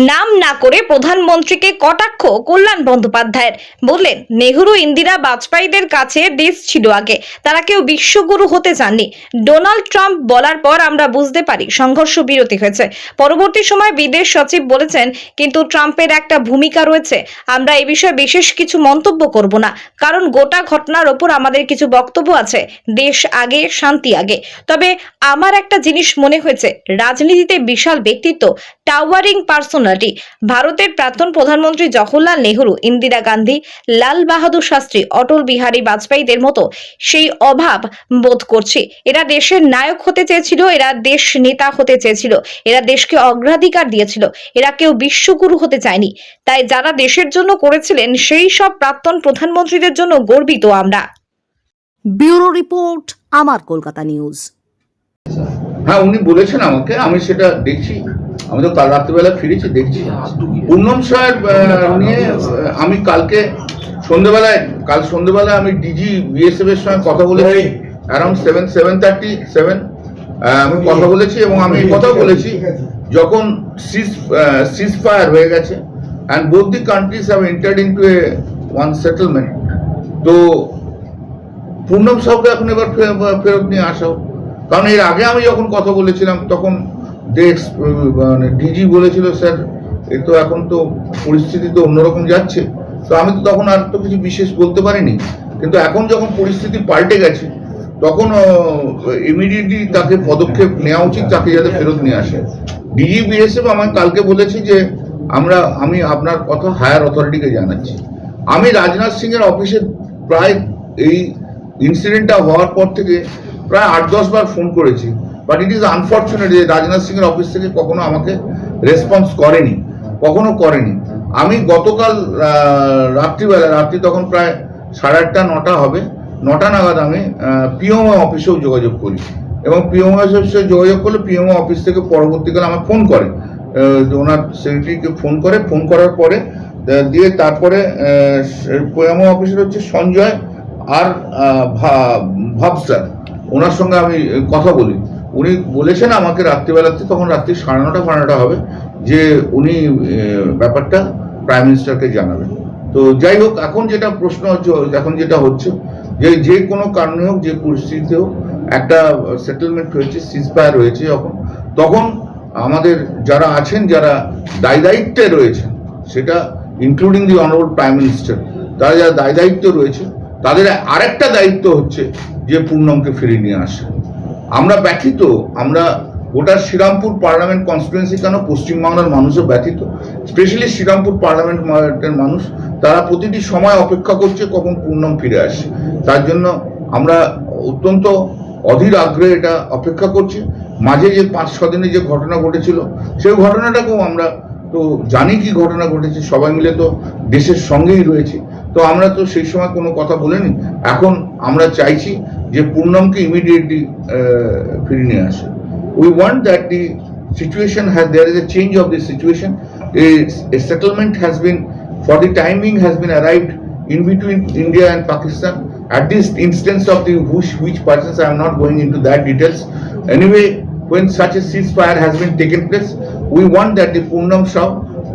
নাম না করে প্রধানমন্ত্রীকে কটাক্ষ কল্যাণ বন্দ্যোপাধ্যায়ের। বললেন, নেহরু, ইন্দিরা বাজপেয়ীদের কাছে দেশ ছিল আগে, তারা কেউ বিশ্বগুরু হতে চাননি। ডোনাল্ড ট্রাম্প বলার পর আমরা বুঝতে পারি সংঘর্ষ বিরতি হয়েছে। পরবর্তী সময় বিদেশ সচিব বলেছেন, কিন্তু ট্রাম্পের একটা ভূমিকা রয়েছে। আমরা এ বিষয়ে বিশেষ কিছু মন্তব্য করব না, কারণ গোটা ঘটনার ওপর আমাদের কিছু বক্তব্য আছে। দেশ আগে, শান্তি আগে। তবে আমার একটা জিনিস মনে হয়েছে, রাজনীতিতে বিশাল ব্যক্তিত্ব টাওয়ারিং পার্সোনালিটি ভারতের প্রাক্তন প্রধানমন্ত্রী জওহরলাল নেহরু, ইন্দিরা গান্ধী, লাল বাহাদুর শাস্ত্রী, অটল বিহারী বাজপেয়ীদের মতো সেই অভাব বোধ করছি। এরা দেশের নায়ক হতে চেয়েছিল, এরা দেশ নেতা হতে চেয়েছিল, এরা দেশকে অগ্রাধিকার দিয়েছিল, এরা কেউ বিশ্বগুরু হতে চায়নি। তাই যারা দেশের জন্য করেছিলেন, সেই সব প্রাক্তন প্রধানমন্ত্রীদের জন্য গর্বিত আমরা। ব্যুরো রিপোর্ট, আমার কলকাতা নিউজ। হ্যাঁ উনি বলেছেন আমাকে আমি সেটা দেখছি। আমি তো কাল রাত্রিবেলা ফিরেছি দেখছি। পূর্ণম আহ, নিয়ে আমি কালকে সন্ধেবেলায় কাল সন্ধেবেলায় আমি ডিজি বিএসএফ এর সঙ্গে কথা বলেছি। Around seven seven thirty seven আমি কথা বলেছি এবং আমি কথাও বলেছি যখন সিজ সিজ ফায়ার হয়ে গেছে and both the countries have entered into a one settlement তো পূর্ণম সাহকে এখন এবার ফেরত নিয়ে আসা হোক। কারণ এর আগে আমি যখন কথা বলেছিলাম, তখন মানে ডিজি বলেছিল, স্যার, এ তো এখন তো পরিস্থিতি তো অন্যরকম যাচ্ছে। তো আমি তো তখন আর তো কিছু বিশেষ বলতে পারিনি। কিন্তু এখন যখন পরিস্থিতি পাল্টে গেছে, তখন ইমিডিয়েটলি তাকে পদক্ষেপ নেওয়া উচিত, তাকে যাতে ফেরত নিয়ে আসে। ডিজি বিএসএফ আমাকে কালকে বলেছি যে, আমরা, আমি আপনার কথা হায়ার অথরিটিকে জানাচ্ছি। আমি রাজনাথ সিং এর অফিসে প্রায় এই ইনসিডেন্টটা হওয়ার পর থেকে প্রায় আট দশ বার ফোন করেছি বাট ইট ইজ আনফর্চুনেট যে রাজনাথ সিং এর অফিস থেকে কখনো আমাকে রেসপন্স করেনি কখনো করেনি। আমি গতকাল রাত্রিবেলা রাত্রি তখন প্রায় সাড়ে আটটা নটা হবে নটা নাগাদ আমি পিএমও অফিসেও যোগাযোগ করি। এবং পিএমও অফিসে যোগাযোগ করলে পিএমও অফিস থেকে পরবর্তীকালে আমাকে ফোন করে। ওনার সেক্রেটারিকে ফোন করে ফোন করার পরে দিয়ে তারপরে পিএমও অফিসের হচ্ছে সঞ্জয় আর আহ, ভা- ভাব স্যার ওনার সঙ্গে আমি কথা বলি। উনি বলেছেন আমাকে রাত্রিবেলাতে তখন রাত্রি সাড়ে নটা সাড়ে নটা হবে, যে উনি ব্যাপারটা প্রাইম মিনিস্টারকে জানাবেন। তো যাই হোক, এখন যেটা প্রশ্ন হচ্ছে, এখন যেটা হচ্ছে, যে যে কোনো কারণে হোক, যে পরিস্থিতিতে হোক, একটা সেটেলমেন্ট হয়েছে সিজফায়ার হয়েছে যখন, তখন আমাদের যারা আছেন, যারা দায় দায়িত্বে রয়েছেন, সেটা including the honourable prime minister তারা যারা দায় দায়িত্ব রয়েছে তাদের আরেকটা দায়িত্ব হচ্ছে যে পূর্ণমকে ফিরিয়ে নিয়ে আসা। আমরা ব্যথিত, আমরা গোটা শ্রীরামপুর পার্লামেন্ট কনস্টিটুয়েন্সি কেন পশ্চিমবাংলার মানুষও ব্যথিত? স্পেশালি শ্রীরামপুর পার্লামেন্টের মানুষ, তারা প্রতিটি সময় অপেক্ষা করছে কখন পূর্ণম ফিরে আসে। তার জন্য আমরা অত্যন্ত অধীর আগ্রহে এটা অপেক্ষা করছি। মাঝে যে পাঁচ, ছ দিনে যে ঘটনা ঘটেছিল, সেই ঘটনাটাকেও আমরা তো জানি কি ঘটনা ঘটেছে, সবাই মিলে তো দেশের সঙ্গেই রয়েছে। তো আমরা তো সেই সময় কোনো কথা বলিনি এখন আমরা চাইছি যে পূর্ণমকে ইমিডিয়েটলি ফিরিয়ে নিয়ে আসে we want that the situation has there is a change of the situation a, settlement has been for the timing has been arrived in between india and pakistan at this instance of the which, which persons i am not going into that details anyway when such a ceasefire has been taken place we want that the Purnam Shah,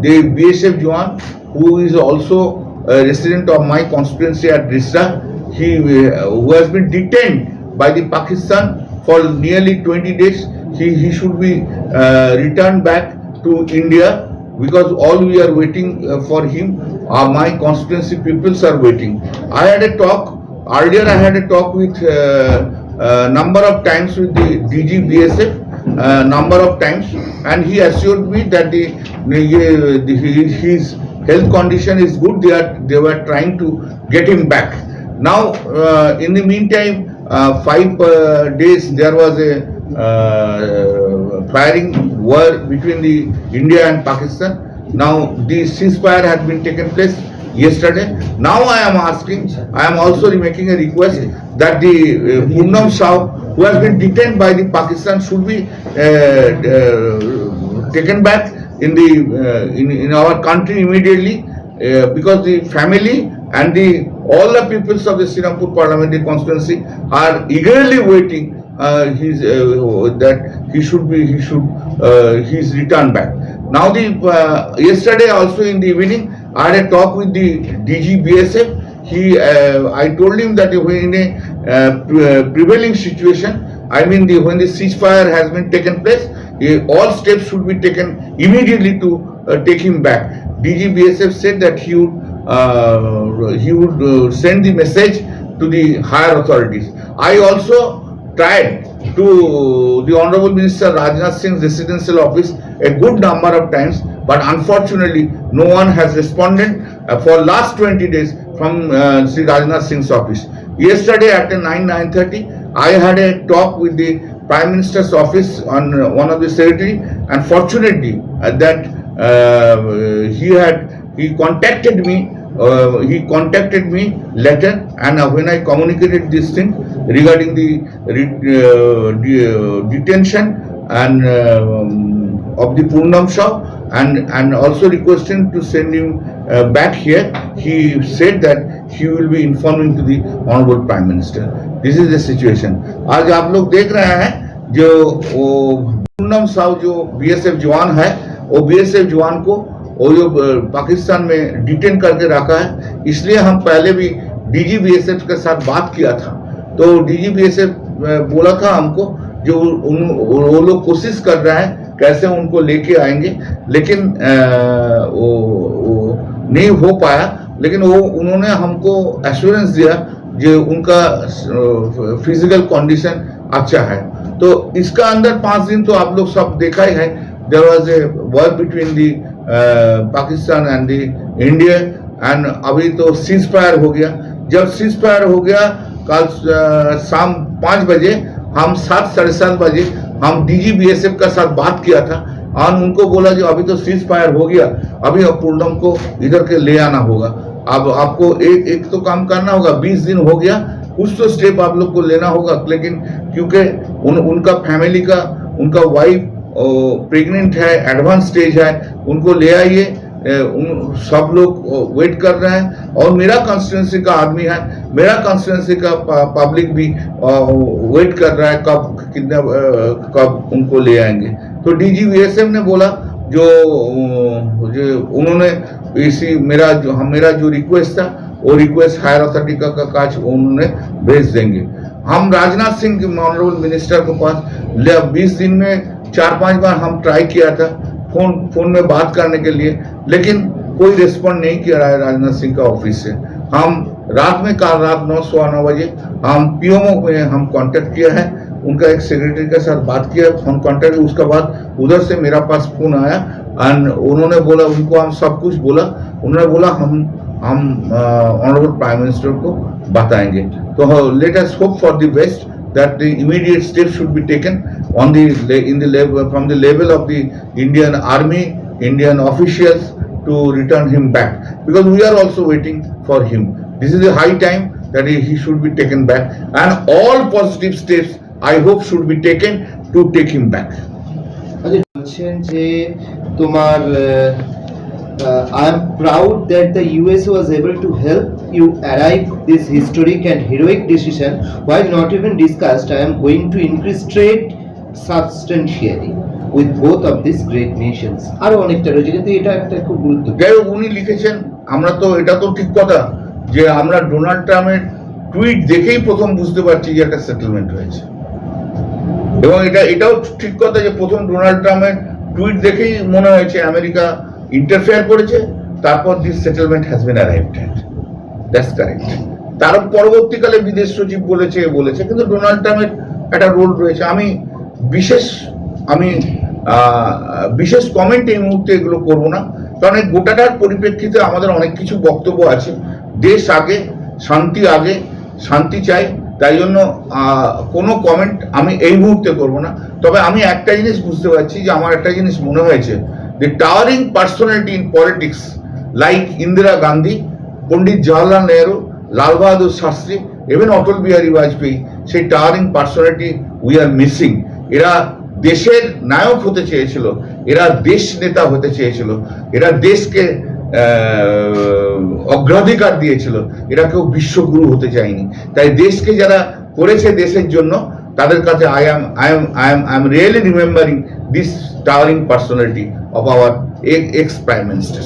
the bsf Joan, who is also resident of my constituency at Risra, he uh, who has been detained by the Pakistan for nearly 20 days. He, he should be uh, returned back to India because all we are waiting uh, for him, uh, my constituency peoples are waiting. I had a talk, earlier I had a talk with uh, number of times with the DG BSF, uh, number of times, and he assured me that the, the, the his health condition is good. They are they were trying to get him back. Now, uh, in the meantime, uh, five uh, days there was a uh, firing war between the India and Pakistan. Now the ceasefire has been taken place yesterday. Now I am asking, I am also making a request that the uh, Purnam Shah, who has been detained by the Pakistan, should be uh, uh, taken back in the uh, in, in our country immediately uh, because the family and the all the peoples of the Srinampur parliamentary constituency are eagerly waiting uh, his that he should be he should his return back. Now the yesterday also in the evening I had a talk with the DG BSF. He I told him that in a prevailing situation, I mean the when the ceasefire has been taken place, all steps should be taken immediately to uh, take him back. DG BSF said that he would uh, he would uh, send the message to the higher authorities. I also tried to the Honorable Minister Rajnath Singh's residential office a good number of times, but unfortunately, no one has responded uh, for last 20 days from uh, Sri Rajnath Singh's office. Yesterday at 9 9:30, I had a talk with the Prime Minister's office on uh, one of the secretary, and fortunately, uh, that uh, he had he contacted me uh, he contacted me later and uh, when I communicated this thing regarding the re- uh, de- uh, detention and um, of the Purnam Shah and and also requesting to send him uh, back here he said that he will be informing to the honorable prime minister. This is the situation. आज आप लोग देख रहे हैं जो पूनम साहु जो BSF जवान है वो बीएसएफ जवान को वो जो पाकिस्तान में डिटेन करके रखा है। इसलिए हम पहले भी डीजी बीएसएफ के साथ बात किया था। तो डीजी बीएसएफ बोला था हमको जो उन वो लोग कोशिश कर रहे हैं कैसे उनको लेके आएँगे लेकिन अ, वो, वो नहीं हो पाया। लेकिन वो, उन्होंने हमको एश्योरेंस दिया जो उनका फ़िज़िकल कंडीशन अच्छा है। तो इसका अंदर पाँच दिन तो आप लोग सब देखा ही है। There was a war between the Pakistan and the India and अभी तो सीज फायर हो गया। जब सीज फायर हो गया, कल शाम पाँच बजे हम सात, साढ़े सात बजे हम डीजी बीएसएफ का साथ बात किया था। और उनको बोला जो अभी तो सीज फायर हो गया। अभी अब पूर्णम को इधर के ले आना होगा। अब आपको एक एक तो काम करना होगा, बीस दिन हो गया, कुछ तो स्टेप आप लोग को लेना होगा, लेकिन क्योंकि उन, उनका फैमिली का, उनका वाइफ प्रेग्नेंट है एडवांस स्टेज है, उनको ले आइए उन सब लोग वेट कर रहे हैं, और मेरा कॉन्स्टिट्यूंसी का आदमी है, मेरा कॉन्स्टिट्यूंसी का पब्लिक भी वेट कर रहा है कब, कितने कब उनको ले आएँगे। तो डीजी ने बोला, जो जो उन्होंने इसी मेरा जो हम मेरा जो रिक्वेस्ट था वो रिक्वेस्ट हायर अथॉरिटी का, का काज उन्होंने भेज देंगे। हम राजनाथ सिंह के ऑनरेबल मिनिस्टर के पास बीस दिन में चार पाँच बार हम ट्राई किया था फ़ोन फ़ोन में बात करने के लिए लेकिन कोई रिस्पॉन्ड नहीं किया रहा है राजनाथ सिंह का ऑफ़िस से। हम रात में कल रात नौ सवा नौ बजे हम पीएमओ में हम कांटेक्ट किया है उनका एक सेक्रेटरी के साथ बात किया फ़ोन कांटेक्ट उसके बाद उधर से मेरा पास फ़ोन आया एंड उन्होंने बोला, उनको हम सब कुछ बोला। उन्होंने बोला, हम हम ऑनरेबल प्राइम मिनिस्टर को बताएँगे। तो let us hope for the best that the immediate step should be taken on the in the from the level of the Indian army Indian officials to return him back because we are also waiting for him this is the high time that he should be taken back and all positive steps I hope should be taken to take him back আচ্ছা বলছেন যে তোমার I am proud that the US was able to help you arrive this historic and heroic decision while not even discussed I am going to increase trade substantially with both of this great nations আরও অনেকটা রয়েছে, কিন্তু এটা একটা খুব যাই হোক, উনি লিখেছেন, আমরা তো, এটা তো ঠিক কথা যে আমরা ডোনাল্ড ট্রাম্পের টুইট দেখেই প্রথম বুঝতে পারছি যে একটা সেটেলমেন্ট হয়েছে। এবং এটা, এটাও ঠিক কথা যে প্রথম ডোনাল্ড ট্রাম্পের টুইট দেখেই মনে হয়েছে আমেরিকা ইন্টারফেয়ার করেছে, তারপর this settlement has been arrived at that's correct তার পরবর্তীকালে বিদেশ সচিব বলেছে বলেছে, কিন্তু ডোনাল্ড ট্রাম্পের একটা রোল রয়েছে। আমি বিশেষ আমি বিশেষ কমেন্ট এই মুহূর্তে এগুলো করব না, কারণ এই গোটাটার পরিপ্রেক্ষিতে আমাদের অনেক কিছু বক্তব্য আছে। দেশ আগে, শান্তি আগে, শান্তি চাই। তাই জন্য কোনো কমেন্ট আমি এই মুহূর্তে করব না। তবে আমি একটা জিনিস বুঝতে পারছি যে আমার একটা জিনিস মনে হয়েছে। যে towering personality in politics like Indira Gandhi Pandit Jawaharlal Nehru Lal Bahadur Shastri এবং অটল বিহারী বাজপেয়ী সেই towering personality we are missing এরা দেশের নায়ক হতে চেয়েছিল, এরা দেশ নেতা হতে চেয়েছিল, এরা দেশকে অগ্রাধিকার দিয়েছিল। এরা কেউ বিশ্বগুরু হতে চায়নি। তাই দেশকে যারা করেছে দেশের জন্য তাদের কাছে I am I am I am I am really remembering this towering personality of our ex prime minister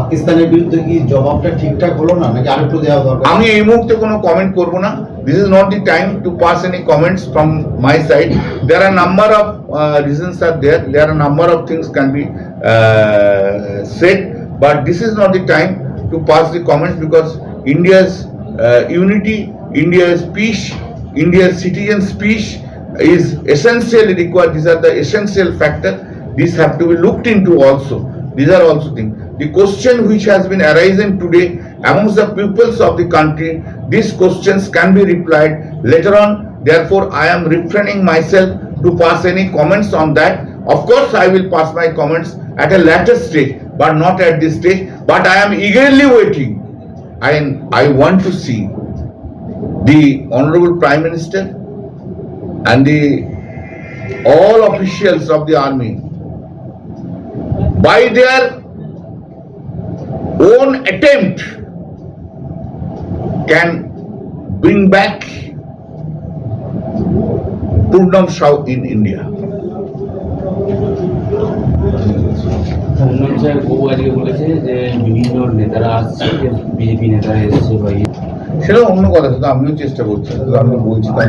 পাকিস্তানের বিরুদ্ধে কি জবাবটা ঠিকঠাক হলো না? নাকি আরেকটু দেওয়া দরকার? আমি এই মুহূর্তে কোনো কমেন্ট করব না। This is not the time to pass any comments from my side there are number of reasons are there there are number of things can be But this is not the time to pass the comments because India's uh, unity, India's peace, India's citizens' peace is essentially required. These are the essential factors. These have to be looked into also. These are also things. The question which has been arising today amongst the peoples of the country, these questions can be replied later on. Therefore, I am refraining myself to pass any comments on that. Of course, I will pass my comments at a later stage but not at this stage. But I am eagerly waiting. I, I want to see the Honorable Prime Minister and the all officials of the army by their own attempt can bring back Purnam Shah in India. উন্নয়ন sir. বহু আজকে বলেছে যে বিভিন্ন নেতারা আসছে BJP নেতারা এসেছে বা ইয়ে। সেটা অন্য কথা শুধু আমিও চেষ্টা করছি শুধু আমি বলছি তাই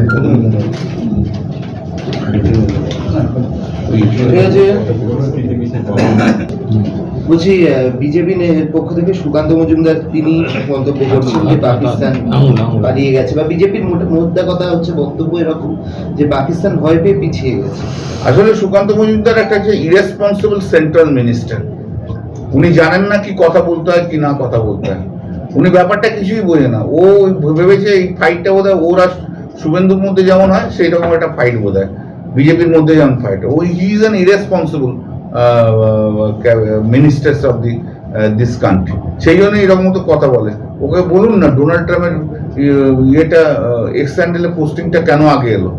বলছি বিজেপি পক্ষ থেকে সুকান্ত মজুমদার তিনি মন্তব্য করছেন যে পাকিস্তান। পালিয়ে গেছে বা বিজেপির মোদ্দা কথা হচ্ছে বক্তব্য এরকম যে পাকিস্তান ভয় পেয়ে পিছিয়ে গেছে। আসলে সুকান্ত মজুমদার একটা যে ইরেসপন্সিবল সেন্ট্রাল মিনিস্টার উনি জানেন না কি কথা বলতে হয় কি না কথা বলতে হয়। উনি ব্যাপারটা কিছুই বোঝে না। ও ভেবেছে এই ফাইটটা বোধ হয় ওরা শুভেন্দুর মধ্যে যেমন হয় সেই রকম একটা ফাইট বোধ হয় বিজেপির মধ্যে যেমন ফাইট ওই he is an irresponsible ministers of the this country সেই জন্য এরকম মতো কথা বলে। ওকে বলুন না ডোনাল্ড ট্রাম্পের ইয়েটা এক্স হ্যান্ডেলে পোস্টিংটা কেন আগে এলো?